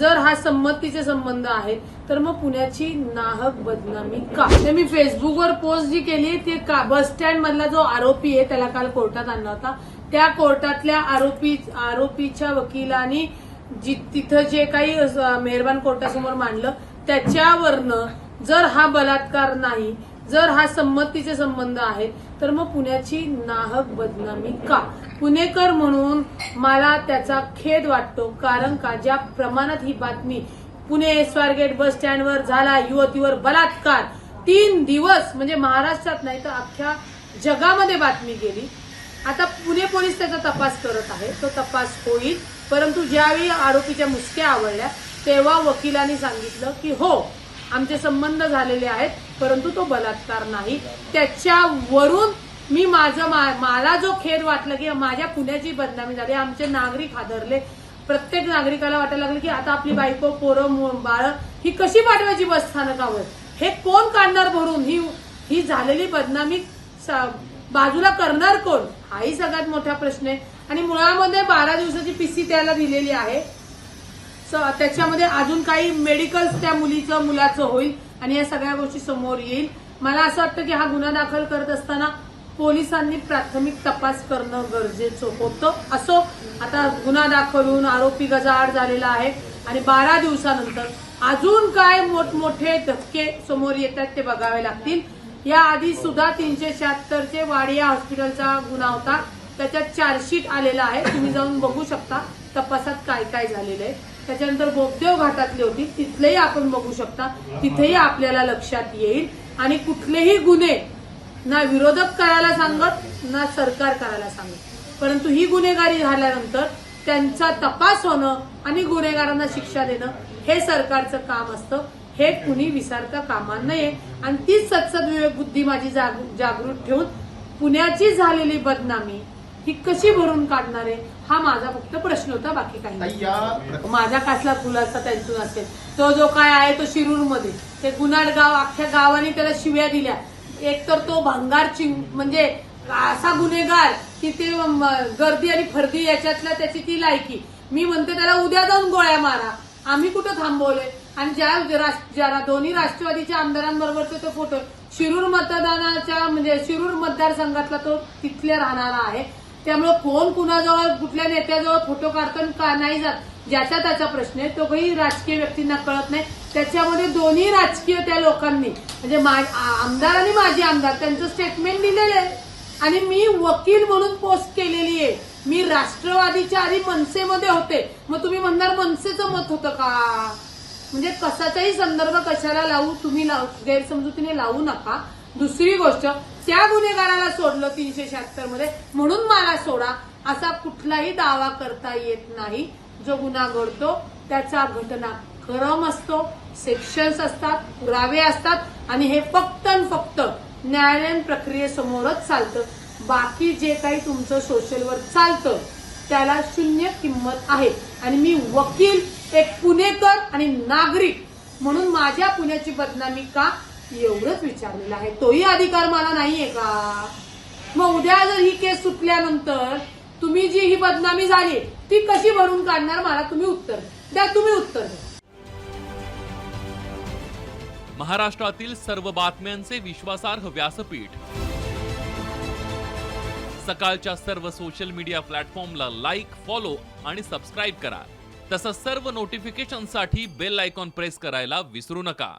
जर हा संमतीचे संबंध आहेत तर मग पुण्याची नाहक बदनामी का? ते मी फेसबुकवर पोस्ट जी केली ते का? बस स्टँड मधला जो आरोपी आहे त्याला काल कोर्टात आणला होता. त्या कोर्टातल्या आरोपी आरोपीच्या वकिलांनी जी तिथं जे काही मेहरबान कोर्टासमोर मांडलं त्याच्यावरनं जर हा बलात्कार नाही जर हा संमतीचे संबंध आहेत तर मग पुण्याची नाहक बदनामी का? पुणेकर म्हणून मला त्याचा खेद वाटतो कारण का? ज्या प्रमाणात ही बातमी पुणे स्वारगेट बस स्टँडवर झाला युवतीवर बलात्कार तीन दिवस म्हणजे महाराष्ट्रात नाही तर अख्ख्या जगामध्ये बातमी गेली. आता पुणे पोलीस त्याचा तपास करत आहे तो तपास होईल परंतु ज्यावेळी आरोपीच्या मुसक्या आवडल्या तेव्हा वकिलांनी सांगितलं की हो आमचे संबंध झालेले आहेत परंतु तो बलात्कार नाही. त्याच्यावरून मी माझं मा- मला जो खेद वाटला की माझ्या पुण्याची बदनामी झाली आमचे नागरिक हादरले. प्रत्येक नागरिकाला वाटायला लागलं की आता आपली बायको पोरं बाळ ही कशी पाठवायची बसस्थानकावर? हे कोण काढणार भरून? ही ही झालेली बदनामी बाजूला करणार कोण? हाही सगळ्यात मोठा प्रश्न आहे. आणि मुळामध्ये बारा दिवसाची पीसी त्याला दिलेली आहे. त्याच्यामध्ये अजून काही मेडिकल त्या मुलीचं मुलाचं होईल आणि या सगळ्या गोष्टी समोर येईल. मला असं वाटतं की हा गुन्हा दाखल करत असताना पोलिसांनी प्राथमिक तपास करणं गरजेचं होतं. असो आता गुन्हा दाखल होऊन आरोपी गजाआड झालेला आहे आणि बारा दिवसानंतर अजून काय मोठमोठे धक्के समोर येतात ते बघावे लागतील. या आधी सुद्धा तीनशे शहात्तरचे वाडिया हॉस्पिटलचा गुन्हा होता. त्याच्यात चार्जशीट आलेला आहे. तुम्ही जाऊन बघू शकता तपासात काय काय झालेलं आहे. त्याच्यानंतर बोगदेव घाटातली होती. तिथलेही आपण बघू शकता. तिथेही आपल्याला लक्षात येईल. आणि कुठलेही गुन्हे ना विरोधक करायला सांगत ना सरकार करायला सांगत. परंतु ही गुन्हेगारी झाल्यानंतर त्यांचा तपास होणं आणि गुन्हेगारांना शिक्षा देणं हे सरकारचं काम असतं. हे कुणी विसरता कामा नये आणि तीच सत्सद विवेक बुद्धी माझी जागृत ठेवून पुण्याची झालेली बदनामी ही कशी भरून काढणार आहे? हा माझा फक्त प्रश्न होता बाकी काही माझा कसला खुलासा त्यांतून असेल. तो जो काय आहे तो शिरूरमध्ये ते गुन्हाड गाव अख्ख्या गावाने त्याला शिव्या दिल्या. एक तर तो भंगार चिंग म्हणजे असा गुन्हेगार की ते गर्दी आणि फर्दी याच्यातल्या त्याची ती लायकी. मी म्हणते त्याला उद्या जाऊन गोळ्या मारा. आम्ही कुठं थांबवले आणि ज्या ज्या दोन्ही राष्ट्रवादीच्या आमदारांबरोबरचे तो फोटो शिरूर मतदानाच्या म्हणजे शिरूर मतदारसंघातला तो तिथल्या राहणारा आहे. त्यामुळे कोण कुणाजवळ कुठल्या नेत्याजवळ फोटो काढतो का नाही जात ज्याचा त्याचा प्रश्न आहे. तो काही राजकीय व्यक्तींना कळत नाही. त्याच्यामध्ये दोन्ही राजकीय त्या लोकांनी म्हणजे मा- आमदार आणि माजी आमदार त्यांचं स्टेटमेंट दिलेलं आहे. आणि मी वकील म्हणून पोस्ट केलेली आहे. मी राष्ट्रवादीच्या आधी मनसेमध्ये होते. मग तुम्ही म्हणणार मनसेचं मत होतं का? म्हणजे कशाचाही संदर्भ कशाला लावू तुम्ही लाव- गैरसमजुतीने लावू नका. दुसरी गोष्ट त्या गुन्हेगाराला सोडलं तीनशे शहात्तरमध्ये म्हणून मला सोडा असा कुठलाही दावा करता येत नाही. जो गुन्हा घडतो त्याचा घटनाक्रम असतो सेक्शन्स असतात पुरावे असतात आणि हे फक्त आणि फक्त न्यायालयीन प्रक्रियेसमोरच चालतं. बाकी जे काही तुमचं सोशलवर चालतं त्याला शून्य किंमत आहे. आणि मी वकील एक पुणेकर आणि नागरिक म्हणून माझ्या पुण्याची बदनामी का? एवढंच विचारलेलं आहे. तोही अधिकार मला नाहीये का? मग उद्या जर ही केस सुटल्यानंतर तुम्ही जी ही बदनामी झाली ती कशी भरून काढणार मला? तुम्ही उत्तर द्या. तुम्ही उत्तर द्या. महाराष्ट्रातील सर्व बातम्यांचे विश्वासार्ह व्यासपीठ. सकाळच्या सर्व सोशल मीडिया प्लॅटफॉर्मला लाईक फॉलो आणि सबस्क्राईब करा. तसंच सर्व नोटिफिकेशनसाठी बेल आयकॉन प्रेस करायला विसरू नका.